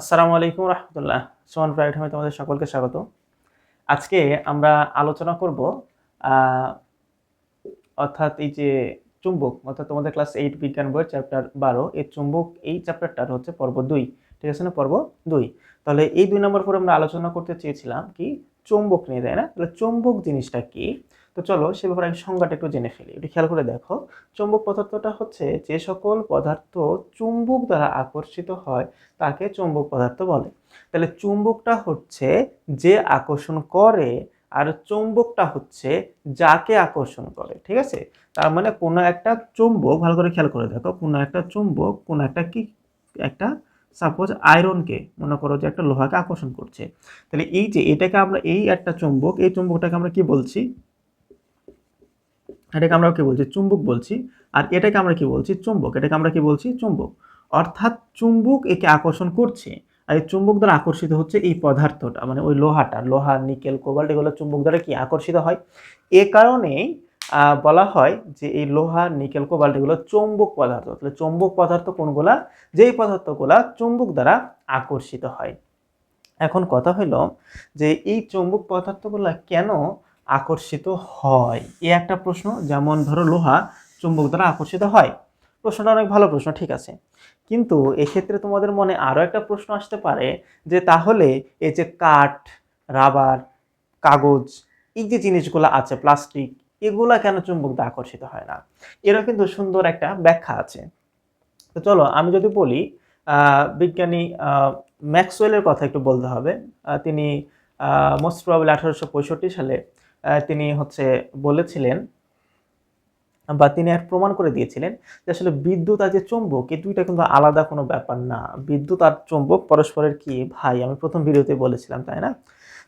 আসসালামু আলাইকুম রহমতুল্লাহ। সোমান প্রাইভেট হোমে তোমাদের সকলকে স্বাগত। আজকে আমরা আলোচনা করব অর্থাৎ এই যে চুম্বক, অর্থাৎ তোমাদের ক্লাস এইট বিজ্ঞান বইয়ের চ্যাপ্টার বারো, এই চুম্বক, এই চ্যাপ্টারটার হচ্ছে পর্ব দুই। ঠিক আছে না? পর্ব দুই। তাহলে এই দুই নম্বর পরে আমরা আলোচনা করতে চেয়েছিলাম কি? চুম্বক নিয়ে, তাই না? তাহলে চুম্বক জিনিসটা কি? তো চলো সে ব্যাপারে আমি সংজ্ঞাটা একটু জেনে ফেলি। একটু খেয়াল করে দেখো। চুম্বক পদার্থটা হচ্ছে যে সকল পদার্থ চুম্বক দ্বারা আকর্ষিত হয় তাকে চুম্বক পদার্থ বলে। তাহলে চুম্বকটা হচ্ছে যে আকর্ষণ করে আর চুম্বকটা হচ্ছে যাকে আকর্ষণ করে, ঠিক আছে? তার মানে কোনো একটা চুম্বক, ভালো করে খেয়াল করে দেখো, কোনো একটা চুম্বক, কোনো একটা কি, একটা সাপোজ আয়রনকে মনে করো যে একটা লোহাকে আকর্ষণ করছে। তাহলে এই যে এটাকে আমরা, এই একটা চুম্বক, এই চুম্বকটাকে আমরা কি বলছি? এটাকে আমরা কি বলছি? চুম্বক বলছি। আর এটাকে আমরা কি বলছি? চুম্বক। এটাকে আমরা কি বলছি? চুম্বক। অর্থাৎ চুম্বক একে আকর্ষণ করছে। আর এই চুম্বক দ্বারা আকর্ষিত হচ্ছে এই পদার্থটা মানে ওই লোহাটা, লোহা, নিকেল, কোবাল্ট এগুলো চুম্বক দ্বারা কি আকর্ষিত হয়? এ কারণেই বলা হয় যে এই লোহা, নিকেল, কোবাল্ট এগুলো চৌম্বক পদার্থ। তাহলে চৌম্বক পদার্থ কোনগুলা? যেই পদার্থগুলা চুম্বক দ্বারা আকর্ষিত হয়। এখন কথা হলো যে এই চৌম্বক পদার্থগুলো কেন আকর্ষিত হয়। এ একটা প্রশ্ন, যেমন ধরো লোহা চুম্বক দ্বারা আকর্ষিত হয়। প্রশ্নটা অনেক ভালো প্রশ্ন, ঠিক আছে। কিন্তু এক্ষেত্রে তোমাদের মনে আরও একটা প্রশ্ন আসতে পারে, যে তাহলে এই যে কাঠ, রাবার, কাগজ, এই যে জিনিসগুলো আছে, প্লাস্টিক, এগুলা কেন চুম্বক দ্বারা আকর্ষিত হয় না? এরও কিন্তু সুন্দর একটা ব্যাখ্যা আছে। তো চলো, আমি যদি বলি বিজ্ঞানী ম্যাক্সওয়েলের কথা একটু বলতে হবে। তিনি মোস্ট প্রবাবলি আঠারোশো পঁয়ষট্টি সালে তিনি হচ্ছে বলেছিলেন বা তিনি আর প্রমাণ করে দিয়েছিলেন যে আসলে বিদ্যুৎ আর যে চুম্বক, এই দুইটা কিন্তু আলাদা কোনো ব্যাপার না। বিদ্যুৎ আর চুম্বক পরস্পরের কি ভাই? আমি প্রথম ভিডিওতে বলেছিলাম, তাই না?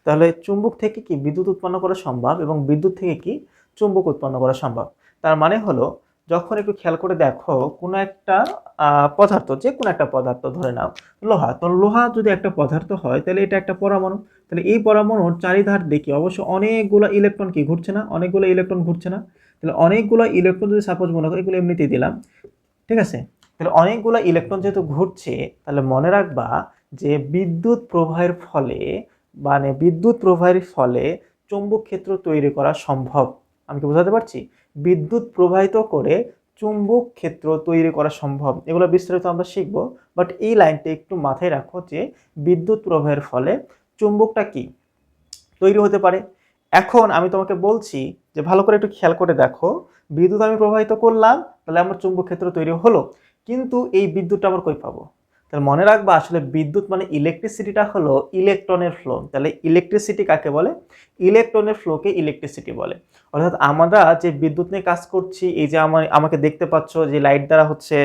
তাহলে চুম্বক থেকে কি বিদ্যুৎ উৎপন্ন করা সম্ভব এবং বিদ্যুৎ থেকে কি চুম্বক উৎপন্ন করা সম্ভব? তার মানে হলো যখন একটু খেয়াল করে দেখো, কোনো একটা পদার্থ, যে কোনো একটা পদার্থ ধরে নাও, লোহা, তো লোহা যদি একটা পদার্থ হয়, তাহলে এটা একটা পরমাণু। তাহলে এই পরমাণুর চারিধার দেখি, অবশ্য অনেকগুলো ইলেকট্রন কি, ঘুরছে না? অনেকগুলো ইলেকট্রন ঘুরছে না? তাহলে অনেকগুলো ইলেকট্রন যদি সাপোজ মনে করি, এগুলো এমনিতেই দিলাম, ঠিক আছে? তাহলে অনেকগুলো ইলেকট্রন যেহেতু ঘুরছে, তাহলে মনে রাখবা যে বিদ্যুৎ প্রবাহের ফলে মানে বিদ্যুৎ প্রবাহের ফলে চৌম্বক ক্ষেত্র তৈরি করা সম্ভব। আমি কি বোঝাতে পারছি? বিদ্যুৎ প্রবাহিত করে চুম্বক ক্ষেত্র তৈরি করা সম্ভব। এগুলো বিস্তারিত আমরা শিখব বাট এই লাইনটা একটু মাথায় রাখো যে বিদ্যুৎ প্রবাহের ফলে চুম্বকটা কি? তৈরি হতে পারে। এখন আমি তোমাকে বলছি যে ভালো করে একটু খেয়াল করে দেখো, বিদ্যুৎ আমি প্রবাহিত করলাম, তাহলে আমার চুম্বক ক্ষেত্র তৈরি হলো, কিন্তু এই বিদ্যুৎটা আবার কই পাবো? তাহলে মনে রাখবা আসলে বিদ্যুৎ মানে ইলেকট্রিসিটিটা হলো ইলেকট্রনের ফ্লো তাহলে ইলেকট্রিসিটি কাকে বলে? ইলেকট্রনের ফ্লোকে ইলেকট্রিসিটি বলে। অর্থাৎ আমরা যে বিদ্যুৎ নিয়ে কাজ করছি, এই যে আমার, আমাকে দেখতে পাচ্ছ যে লাইট দ্বারা হচ্ছে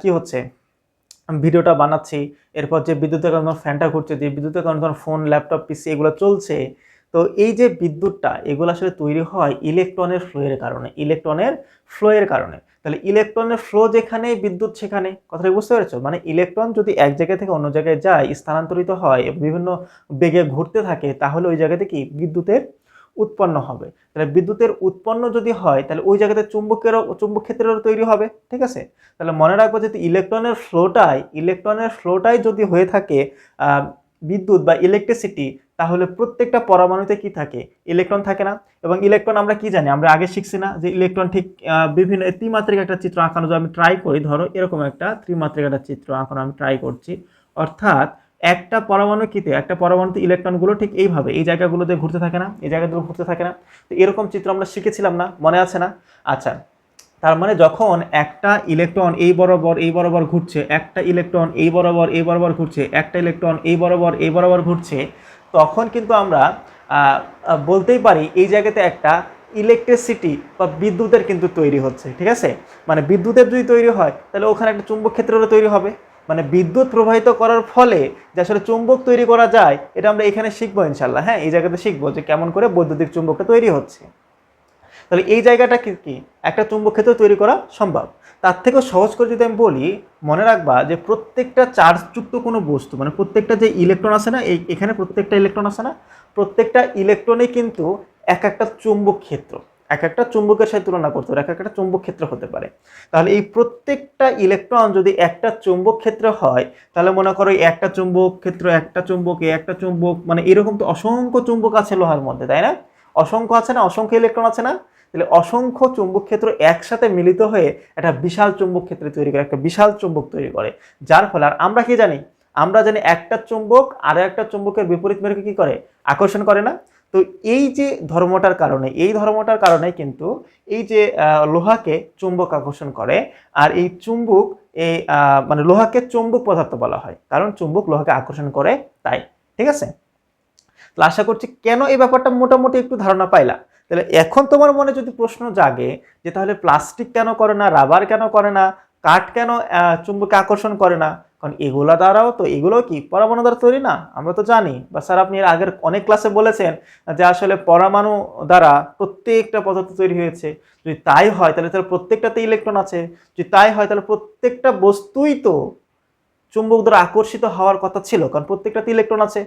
কি হচ্ছে? ভিডিওটা বানাচ্ছি, এরপর যে বিদ্যুতের কারণে ফ্যানটা ঘুরছে, যে বিদ্যুতের কারণে ফোন ল্যাপটপ পিসি এগুলো চলছে তো এই যে বিদ্যুৎটা, এগুলো আসলে তৈরি হয় ইলেকট্রনের ফ্লোয়ের কারণে, ইলেকট্রনের ফ্লোয়ের কারণে। তাহলে ইলেকট্রনের ফ্লো যেখানে, বিদ্যুৎ সেখানে, কথাটা বুঝতে পেরেছ? মানে ইলেকট্রন যদি এক জায়গা থেকে অন্য জায়গায় যায়, স্থানান্তরিত হয় বিভিন্ন বেগে ঘুরতে থাকে, তাহলে ওই জায়গাতে কি? বিদ্যুতের উৎপন্ন হবে। তাহলে বিদ্যুতের উৎপন্ন যদি হয়, তাহলে ওই জায়গাতে চুম্বকেরও চুম্বক ক্ষেত্রেরও তৈরি হবে, ঠিক আছে? তাহলে মনে রাখব যে ইলেকট্রনের ফ্লোটাই ইলেকট্রনের ফ্লোটাই যদি হয়ে থাকে বিদ্যুৎ বা ইলেকট্রিসিটি তাহলে প্রত্যেকটা পরমাণুতে কি থাকে? ইলেকট্রন থাকে না। এবং ইলেকট্রন আমরা কি জানি? আমরা আগে শিখছি না যে ইলেকট্রন ঠিক বিভিন্ন ত্রিমাত্রিক একটা চিত্র আঁকানো আমি ট্রাই করি, ধরো এরকম একটা ত্রিমাত্রিক একটা চিত্র আঁকানো আমি ট্রাই করছি। অর্থাৎ একটা পরমাণু কিতে একটা পরমাণুতে ইলেকট্রনগুলো ঠিক এইভাবে, এই জায়গাগুলোতে ঘুরতে থাকে না, এই জায়গাগুলো ঘুরতে থাকে না। তো এরকম চিত্র আমরা শিখেছিলাম না, মনে আছে না? আচ্ছা তার মানে যখন একটা ইলেকট্রন এই বরাবর এই বরাবর ঘুরছে, একটা ইলেকট্রন এই বরাবর এই বরাবর ঘুরছে, একটা ইলেকট্রন এই বরাবর এই বরাবর ঘুরছে, তখন কিন্তু আমরা বলতেই পারি এই জায়গাতে একটা ইলেকট্রিসিটি বা বিদ্যুতের কিন্তু তৈরি হচ্ছে, ঠিক আছে? মানে বিদ্যুতের যদি তৈরি হয়, তাহলে ওখানে একটা চুম্বক ক্ষেত্রেরও তৈরি হবে। মানে বিদ্যুৎ প্রবাহিত করার ফলে যে আসলে চুম্বক তৈরি করা যায়, এটা আমরা এখানে শিখব ইনশাল্লাহ হ্যাঁ? এই জায়গাতে শিখব যে কেমন করে বৈদ্যুতিক চুম্বকটা তৈরি হচ্ছে। তাহলে এই জায়গাটা কি একটা চুম্বক ক্ষেত্র তৈরি করা সম্ভব। তার থেকেও সহজ করে যদি আমি বলি, মনে রাখবা যে প্রত্যেকটা চার্জযুক্ত কোনো বস্তু মানে প্রত্যেকটা যে ইলেকট্রন আছে না, এই, এখানে প্রত্যেকটা ইলেকট্রন আছে না, প্রত্যেকটা ইলেকট্রনে কিন্তু এক একটা চুম্বক ক্ষেত্র এক একটা চুম্বকের সাথে তুলনা করতে পারে, এক একটা চুম্বক ক্ষেত্র হতে পারে। তাহলে এই প্রত্যেকটা ইলেকট্রন যদি একটা চুম্বক ক্ষেত্র হয়, তাহলে মনে করো একটা চুম্বক ক্ষেত্র একটা চুম্বক একটা চুম্বক মানে এরকম তো অসংখ্য চুম্বক আছে লোহার মধ্যে, তাই না? অসংখ্য আছে না? অসংখ্য ইলেকট্রন আছে না? তাহলে অসংখ্য চুম্বক ক্ষেত্র একসাথে মিলিত হয়ে একটা বিশাল চুম্বক ক্ষেত্র তৈরি করে, একটা বিশাল চুম্বক তৈরি করে। যার ফলে, আর আমরা কি জানি? আমরা জানি একটা চুম্বক আর একটা চুম্বকের বিপরীত মেরুকে কি করে? আকর্ষণ করে না? তো এই যে ধর্মটার কারণে, এই ধর্মটার কারণে কিন্তু এই যে লোহাকে চুম্বক আকর্ষণ করে, আর এই চুম্বক এই মানে লোহাকে চুম্বক পদার্থ বলা হয়। কারণ চুম্বক লোহাকে আকর্ষণ করে তাই, ঠিক আছে? তাহলে আশা করছি কেন এই ব্যাপারটা মোটামুটি একটু ধারণা পাইলা? তাহলে এখন তোমার মনে যদি প্রশ্ন জাগে যে তাহলে প্লাস্টিক কেন করে না রাবার কেন করে না, কাঠ কেন চুম্বকে আকর্ষণ করে না? কারণ এগুলা দ্বারাও তো এগুলো কি পরমাণু দ্বারা তৈরি না? আমরা তো জানি। বা স্যার আপনি এর আগের অনেক ক্লাসে বলেছেন যে আসলে পরমাণু দ্বারা প্রত্যেকটা পদার্থ তৈরি হয়েছে। যদি তাই হয়, তাহলে তাহলে প্রত্যেকটাতে ইলেকট্রন আছে। যদি তাই হয়, তাহলে প্রত্যেকটা বস্তুই তো চুম্বক দ্বারা আকর্ষিত হওয়ার কথা ছিল, কারণ প্রত্যেকটাতে ইলেকট্রন আছে।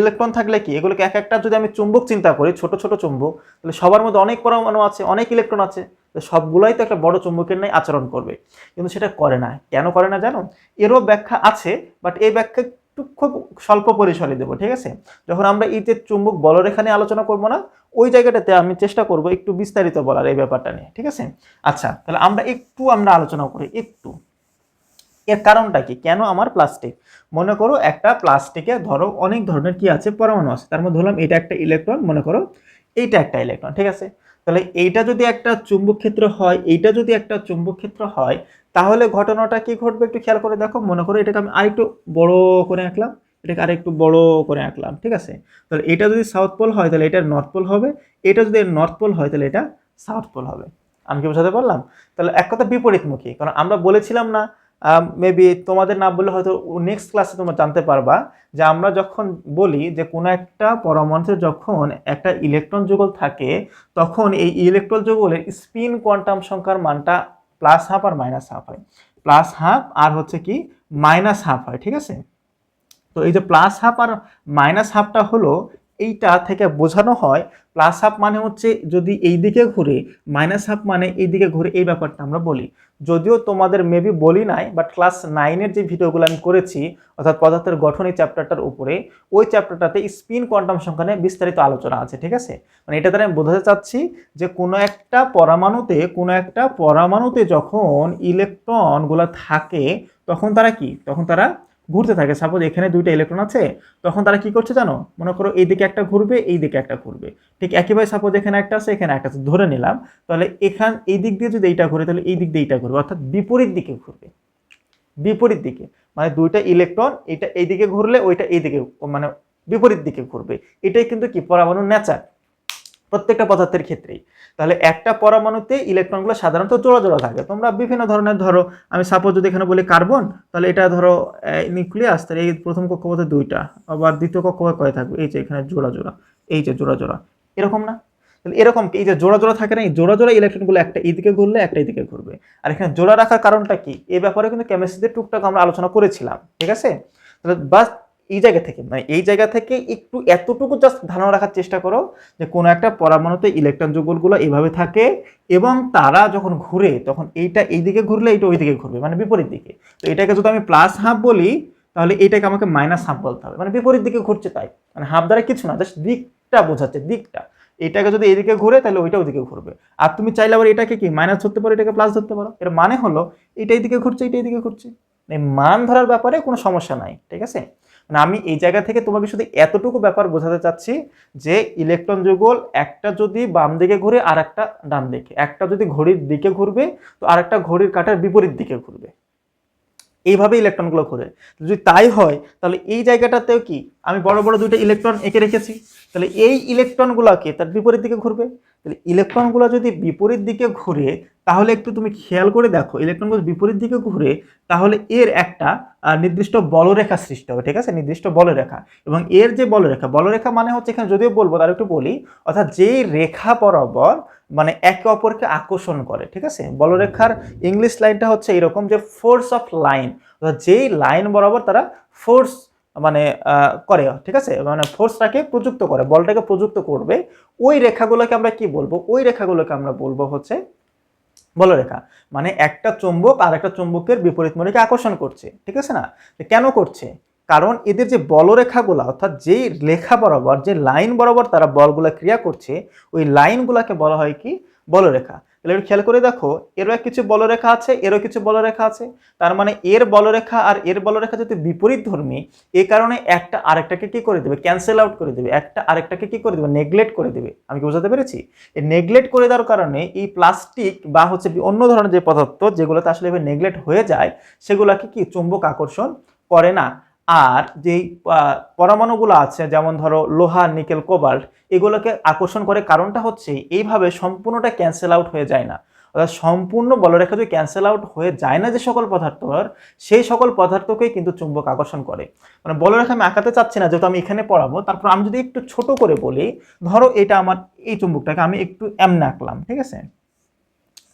ইলেকট্রন থাকলে কি? এগুলোকে এক একটা যদি আমি চুম্বক চিন্তা করি, ছোট ছোট চুম্বক, তাহলে সবার মধ্যে অনেক পরমাণু আছে, অনেক ইলেকট্রন আছে সবগুলোই তো একটা বড় চুম্বকের ন্যায় আচরণ করবে। কিন্তু সেটা করে না। কেন করে না জানো? এরও ব্যাখ্যা আছে বাট এই ব্যাখ্যা একটু খুব স্বল্প পরিসরে দেবো, ঠিক আছে? যখন আমরা এই যে চুম্বক বলরেখা নিয়ে আলোচনা করব না, ওই জায়গাটাতে আমি চেষ্টা করব একটু বিস্তারিত বলার এই ব্যাপারটা নিয়ে, ঠিক আছে? আচ্ছা তাহলে আমরা একটু আমরা আলোচনা করি, একটু। এর কারণটা কি? কেন আমার প্লাস্টিক মনে করো একটা প্লাস্টিকে ধরো অনেক ধরনের কি আছে? পরমাণু আছে। তার মধ্যে ধরলাম এটা একটা ইলেকট্রন মনে করো এইটা একটা ইলেকট্রন ঠিক আছে? তাহলে এইটা যদি একটা চুম্বক ক্ষেত্র হয়, এইটা যদি একটা চুম্বক ক্ষেত্র হয়, তাহলে ঘটনাটা কি ঘটবে একটু খেয়াল করে দেখো। মনে করো এটাকে আমি আরেকটু বড় করে আঁকলাম, এটাকে আরেকটু বড় করে আঁকলাম, ঠিক আছে? তাহলে এটা যদি সাউথ পোল হয়, তাহলে এটা নর্থ পোল হবে। এটা যদি নর্থ পোল হয়, তাহলে এটা সাউথ পোল হবে। আমি কি বোঝাতে পারলাম? তাহলে এক কথা বিপরীতমুখী, কারণ আমরা বলেছিলাম না মেবি তোমাদের না বললে হয়তো নেক্সট ক্লাসে তোমরা জানতে পারবা যে আমরা যখন বলি যে কোনো একটা পরমাণুতে যখন একটা ইলেকট্রন যুগল থাকে, তখন এই ইলেকট্রন যুগলের স্পিন কোয়ান্টাম সংখ্যার মানটা প্লাস হাফ আর মাইনাস হাফ হয়। প্লাস হাফ আর হচ্ছে কি মাইনাস হাফ হয়, ঠিক আছে? তো এই যে প্লাস হাফ আর মাইনাস হাফটা হলো এইটা থেকে বোঝানো হয় প্লাস হাফ মানে হচ্ছে যদি এই দিকে ঘুরে মাইনাস হাফ মানে এই দিকে ঘুরে এই ব্যাপারটা আমরা বলি। যদিও তোমাদের মেবি বলি নাই বাট ক্লাস নাইনের যে ভিডিওগুলো আমি করেছি, অর্থাৎ পদার্থের গঠন এই চ্যাপ্টারটার উপরে, ওই চ্যাপ্টারটাতে স্পিন কোয়ান্টাম সংখ্যা নিয়ে বিস্তারিত আলোচনা আছে, ঠিক আছে? মানে এটা দ্বারা আমি বোঝাতে চাচ্ছি যে কোনো একটা পরমাণুতে, কোনো একটা পরমাণুতে যখন ইলেকট্রনগুলো থাকে, তখন তারা কি? তখন তারা ঘুরতে থাকে। সাপোজ এখানে দুইটা ইলেকট্রন আছে, তখন তারা কি করছে জানো? মনে করো এই দিকে একটা ঘুরবে, এই দিকে একটা ঘুরবে। ঠিক একইভাবে সাপোজ এখানে একটা আছে, এখানে একটা আছে, ধরে নিলাম। তাহলে এখান, এই দিক দিয়ে যদি এইটা ঘুরে, তাহলে এই দিক দিয়ে এইটা ঘুরবে, অর্থাৎ বিপরীত দিকে ঘুরবে। বিপরীত দিকে। মানে দুইটা ইলেকট্রন এটা এই দিকে ঘুরলে ওইটা এই দিকে মানে বিপরীত দিকে ঘুরবে। এটাই কিন্তু কি? পরমাণুর নেচার প্রত্যেকটা পদার্থের ক্ষেত্রেই। তাহলে একটা পরমাণুতে ইলেকট্রনগুলো সাধারণত জোড়া জোড়া থাকে। তোমরা বিভিন্ন ধরনের ধরো, আমি সাপোজ যদি এখানে বলি কার্বন তাহলে এটা ধরো নিউক্লিয়াস তাহলে এই প্রথম কক্ষপথে দুইটা, আবার দ্বিতীয় কক্ষপথ কয় থাকবে? এই যে এখানে জোড়া জোড়া এই যে জোড়া জোড়া এরকম না? তাহলে এরকম এই যে জোড়া জোড়া থাকে না, এই জোড়া জোড়া ইলেকট্রনগুলো একটা এইদিকে ঘুরলে একটা এইদিকে ঘুরবে। আর এখানে জোড়া রাখার কারণটা কি? এ ব্যাপারে কিন্তু কেমিস্ট্রিতে টুকটাক আমরা আলোচনা করেছিলাম, ঠিক আছে? তাহলে বাস এই জায়গা থেকে মানে এই জায়গা থেকে একটু এতটুকু জাস্ট ধারণা রাখার চেষ্টা করো যে কোনো একটা পরমাণুতে ইলেকট্রন যুগলগুলো এভাবে থাকে এবং তারা যখন ঘুরে, তখন এইটা এইদিকে ঘুরলে এইটা ওইদিকে ঘুরবে মানে বিপরীত দিকে। তো এটাকে যদি আমি প্লাস হাফ বলি, তাহলে এইটাকে আমাকে মাইনাস হাফ বলতে হবে মানে বিপরীত দিকে ঘুরছে তাই। মানে হাফ দ্বারা কিছু না জাস্ট দিকটা বোঝাচ্ছে, দিকটা। এটাকে যদি এদিকে ঘুরে, তাহলে ওইটা ওইদিকে ঘুরবে। আর তুমি চাইলে আবার এটাকে কি মাইনাস ধরতে পারো, এটাকে প্লাস ধরতে পারো। এর মানে হলো এটা এইদিকে ঘুরছে এটা এইদিকে ঘুরছে। এই মান ধরার ব্যাপারে কোনো সমস্যা নাই, ঠিক আছে? মানে আমি এই জায়গা থেকে তোমাকে শুধু এতটুকু ব্যাপার বোঝাতে চাচ্ছি যে ইলেকট্রন যুগল একটা যদি বাম দিকে ঘুরে আর একটা ডান দিকে, একটা যদি ঘড়ির দিকে ঘুরবে তো আর একটা ঘড়ির কাঁটার বিপরীত দিকে ঘুরবে। এইভাবে ইলেকট্রনগুলো ঘুরে। যদি তাই হয়, তাহলে এই জায়গাটাতেও কি আমি বড় বড় দুইটা ইলেকট্রন এঁকে রেখেছি? তাহলে এই ইলেকট্রনগুলোকে তার বিপরীত দিকে ঘুরবে। তাহলে ইলেকট্রনগুলো যদি বিপরীত দিকে ঘুরে, তাহলে একটু তুমি খেয়াল করে দেখো ইলেকট্রনগুলো বিপরীত দিকে ঘুরে, তাহলে এর একটা নির্দিষ্ট বলরেখা সৃষ্টি হবে, ঠিক আছে? নির্দিষ্ট বলরেখা। এবং এর যে বলরেখা বলরেখা মানে হচ্ছে এখানে যদিও বলব, তার একটু বলি, অর্থাৎ যেই রেখা বরাবর মানে একে অপরকে আকর্ষণ করে, ঠিক আছে? বলরেখার ইংলিশ লাইনটা হচ্ছে এরকম যে ফোর্স অফ লাইন অর্থাৎ যেই লাইন বরাবর তারা ফোর্স মানে করে, ঠিক আছে? মানে ফোর্সটাকে প্রযুক্ত করে, বলটাকে প্রযুক্ত করবে। ওই রেখাগুলোকে আমরা কি বলব? ওই রেখাগুলোকে আমরা বলব হচ্ছে বলরেখা। মানে একটা চুম্বক আর একটা চুম্বকের বিপরীত মোড়কে আকর্ষণ করছে, ঠিক আছে না? কেন করছে? কারণ এদের যে বলরেখাগুলো, অর্থাৎ যেই লেখা বরাবর, যে লাইন বরাবর তারা বলগুলা ক্রিয়া করছে, ওই লাইনগুলোকে বলা হয় কি? বলরেখা। তাহলে একটু খেয়াল করে দেখো, এরও এক কিছু বলরেখা আছে, এরও কিছু বলরেখা আছে। তার মানে এর বলরেখা আর এর বলরেখা যদি বিপরীত ধর্মী এই কারণে একটা আরেকটাকে কি করে দেবে? ক্যান্সেল আউট করে দেবে। একটা আরেকটাকে কি করে দেবে? নেগলেক্ট করে দেবে। আমি কি বোঝাতে পেরেছি? এই নেগলেক্ট করে দেওয়ার কারণে এই প্লাস্টিক বা হচ্ছে অন্য ধরনের যে পদার্থ যেগুলোতে আসলে নেগলেক্ট হয়ে যায়, সেগুলোকে কি চুম্বক আকর্ষণ করে না। আর যেই পরমাণুগুলো আছে, যেমন ধরো লোহা, নিকেল, কোবাল্ট, এগুলোকে আকর্ষণ করে কারণটা হচ্ছে এইভাবে সম্পূর্ণটা ক্যান্সেল আউট হয়ে যায় না। অর্থাৎ সম্পূর্ণ বলরেখা যদি ক্যান্সেল আউট হয়ে যায় না যে সকল পদার্থ সেই সকল পদার্থকেই কিন্তু চুম্বক আকর্ষণ করে। মানে বলরেখা আমি আঁকাতে চাচ্ছি না, যেহেতু আমি এখানে পড়াবো, তারপর আমি যদি একটু ছোট করে বলি, ধরো এটা আমার, এই চুম্বকটাকে আমি একটু এমনে আঁকলাম, ঠিক আছে?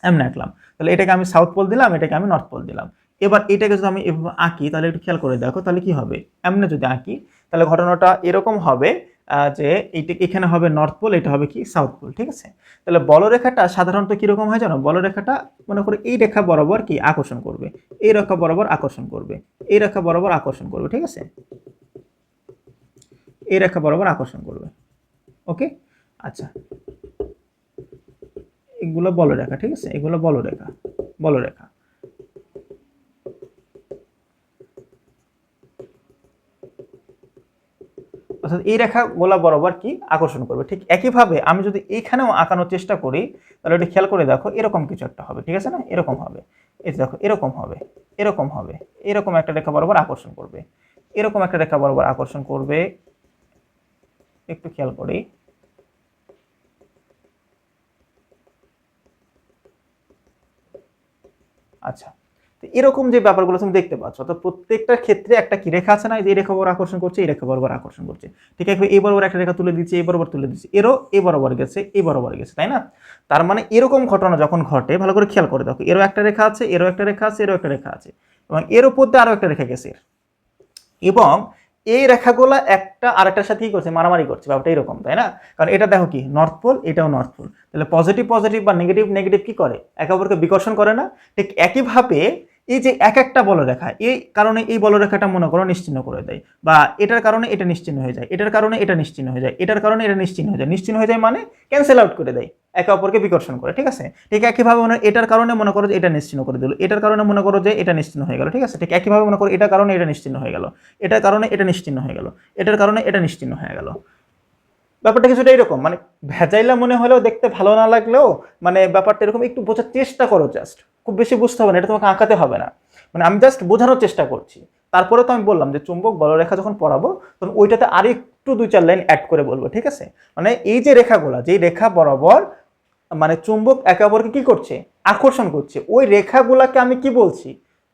এমনে আঁকলাম। তাহলে এটাকে আমি সাউথ পোল দিলাম, এটাকে আমি নর্থ পোল দিলাম। এবার এটাকে যদি আমি আঁকি, তাহলে একটু খেয়াল করে দেখো, তাহলে কি হবে? এমনে যদি আঁকি, তাহলে ঘটনাটা এরকম হবে যে এইটা এখানে হবে নর্থ পোল এটা হবে কি সাউথ পোল ঠিক আছে? তাহলে বলরেখাটা সাধারণত কীরকম হয় জানো? বলরেখাটা মনে করো এই রেখা বরাবর কি আকর্ষণ করবে? এই রেখা বরাবর আকর্ষণ করবে। এই রেখা বরাবর আকর্ষণ করবে, ঠিক আছে? এই রেখা বরাবর আকর্ষণ করবে, ওকে? আচ্ছা। এগুলো বলরেখা, ঠিক আছে? এগুলো বলরেখা বলরেখা। অর্থাৎ এই রেখা গোলা বরাবর কি আকর্ষণ করবে? ঠিক একইভাবে আমি যদি এইখানেও আঁকানোর চেষ্টা করি, তাহলে এটা খেয়াল করে দেখো এরকম কিছু একটা হবে, ঠিক আছে না? এরকম হবে। এই দেখো, এরকম হবে এরকম হবে, এরকম একটা রেখা বরাবর আকর্ষণ করবে, এরকম একটা রেখা বরাবর আকর্ষণ করবে। একটু খেয়াল করি। আচ্ছা এরকম যে ব্যাপারগুলো তুমি দেখতে পাচ্ছ অর্থাৎ প্রত্যেকটা ক্ষেত্রে একটা কি রেখা আছে না? এই রেখা বরাবর আকর্ষণ করছে, এই রেখা বরাবর আকর্ষণ করছে। ঠিক আছে, এই বরাবর একটা রেখা তুলে দিচ্ছে, এই বরাবর তুলে দিচ্ছে, এরও এই বরাবর গেছে, এই বরাবর গেছে, তাই না? তার মানে এরকম ঘটনা যখন ঘটে, ভালো করে খেয়াল করে দেখো, এরও একটা রেখা আছে, এরও একটা রেখা আছে, এরও একটা রেখা আছে, এবং এর উপর দিয়ে আরও একটা রেখা গেছে। এবং এই রেখাগুলো একটা আরেকটার সাথে কি করছে? মারামারি করছে, ব্যাপারটা এরকম, তাই না? কারণ এটা দেখো কি নর্থ পোল এটাও নর্থ পোল তাহলে পজিটিভ পজিটিভ বা নেগেটিভ নেগেটিভ কি করে? একে অপরকে বিকর্ষণ করে না? ঠিক একইভাবে এই যে এক একটা বলরেখা এই কারণে এই বলরেখাটা মনে করো নিশ্চিহ্ন করে দেয় বা এটার কারণে এটা নিশ্চিহ্ন হয়ে যায়, এটার কারণে এটা নিশ্চিহ্ন হয়ে যায়, এটার কারণে এটা নিশ্চিহ্ন হয়ে যায় নিশ্চিহ্ন হয়ে যায় মানে ক্যান্সেল আউট করে দেয়, একে অপরকে বিকর্ষণ করে, ঠিক আছে? ঠিক একইভাবে মনে, এটার কারণে মনে করো যে এটা নিশ্চিহ্ন করে দিল, এটার কারণে মনে করো যে এটা নিশ্চিহ্ন হয়ে গেল, ঠিক আছে? ঠিক একইভাবে মনে করো এটার কারণে এটা নিশ্চিহ্ন হয়ে গেল, এটার কারণে এটা নিশ্চিহ্ন হয়ে গেল, এটার কারণে এটা নিশ্চিহ্ন হয়ে গেল। ব্যাপারটা কিছুটা এরকম মানে ভেজাইলা মনে হলেও দেখতে ভালো না লাগলেও মানে ব্যাপারটা এরকম একটু বোঝার চেষ্টা করো জাস্ট খুব বেশি বুঝতে হবে না, এটা তোমাকে আঁকাতে হবে না। মানে আমি জাস্ট বোঝানোর চেষ্টা করছি। তারপরে তো আমি বললাম যে চুম্বক বলরেখা যখন পড়াবো তখন ওইটাতে আর একটু দুই চার লাইন অ্যাড করে বলব, ঠিক আছে? মানে এই যে রেখাগুলো, যেই রেখা বরাবর মানে চুম্বক একে অপরকে কি করছে? আকর্ষণ করছে। ওই রেখাগুলাকে আমি কি বলছি?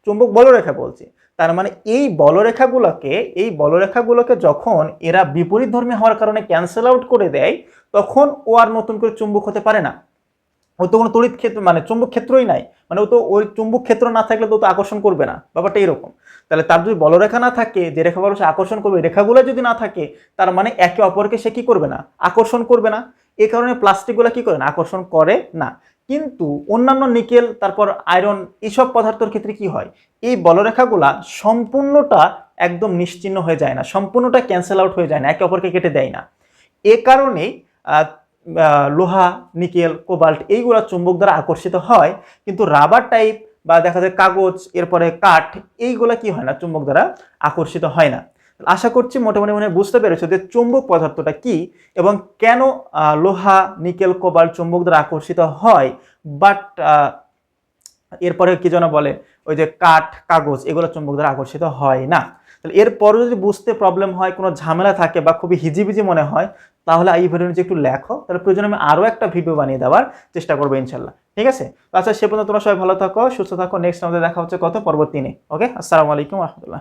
চুম্বক বলরেখা বলছি। তার মানে এই বলরেখাগুলোকে এই বলরেখাগুলোকে যখন এরা বিপরীত ধর্মী হওয়ার কারণে ক্যান্সেল আউট করে দেয়, তখন ও আর নতুন করে চুম্বক হতে পারে না। ও তো কোনো তড়িৎ ক্ষেত্র মানে চুম্বক ক্ষেত্রই নাই। মানে ও তো ওই চুম্বক ক্ষেত্র না থাকলে তো আকর্ষণ করবে না। ব্যাপারটা এরকম। তাহলে তার যদি বলরেখা না থাকে যে রেখা বলো সে আকর্ষণ করবে রেখাগুলো যদি না থাকে তার মানে একে অপরকে সে কী করবে না? আকর্ষণ করবে না। এ কারণে প্লাস্টিকগুলো কী করে না? আকর্ষণ করে না। কিন্তু অন্যান্য নিকেল তারপর আয়রন এইসব পদার্থের ক্ষেত্রে কি হয়? এই বলরেখাগুলা সম্পূর্ণটা একদম নিশ্চিহ্ন হয়ে যায় না। সম্পূর্ণটা ক্যান্সেল আউট হয়ে যায় না। একে অপরকে কেটে দেয় না। এ আহ, লোহা, নিকেল, কোবাল্ট এইগুলো চুম্বক দ্বারা আকর্ষিত হয়। কিন্তু রাবার টাইপ বা দেখা যায় কাগজ, এরপরে কাঠ, এইগুলা কি হয় না? চুম্বক দ্বারা আকর্ষিত হয় না। আশা করছি মোটামুটি মনে বুঝতে পেরেছ যে চুম্বক পদার্থটা কি এবং কেন লোহা, নিকেল, কোবাল্ট চুম্বক দ্বারা আকর্ষিত হয়, বাট এরপরে কি যেন বলে, ওই যে কাঠ, কাগজ, এগুলো চুম্বক দ্বারা আকর্ষিত হয় না। তাহলে এরপরে যদি বুঝতে প্রবলেম হয়, কোনো ঝামেলা থাকে বা খুবই হিজিবিজি মনে হয় তাহলে এই ভিডিও নিচে একটু লেখো, তাহলে প্রয়োজন আমি আরও একটা ভিডিও বানিয়ে দেওয়ার চেষ্টা করব ইনশাল্লাহ ঠিক আছে? আচ্ছা সে পর্যন্ত তোমরা সবাই ভালো থাকো, সুস্থ থাকো নেক্সট আমাদের দেখা হচ্ছে কত পরবর্তী দিনে ওকে আসসালামু আলাইকুম রহমতুল্লাহ।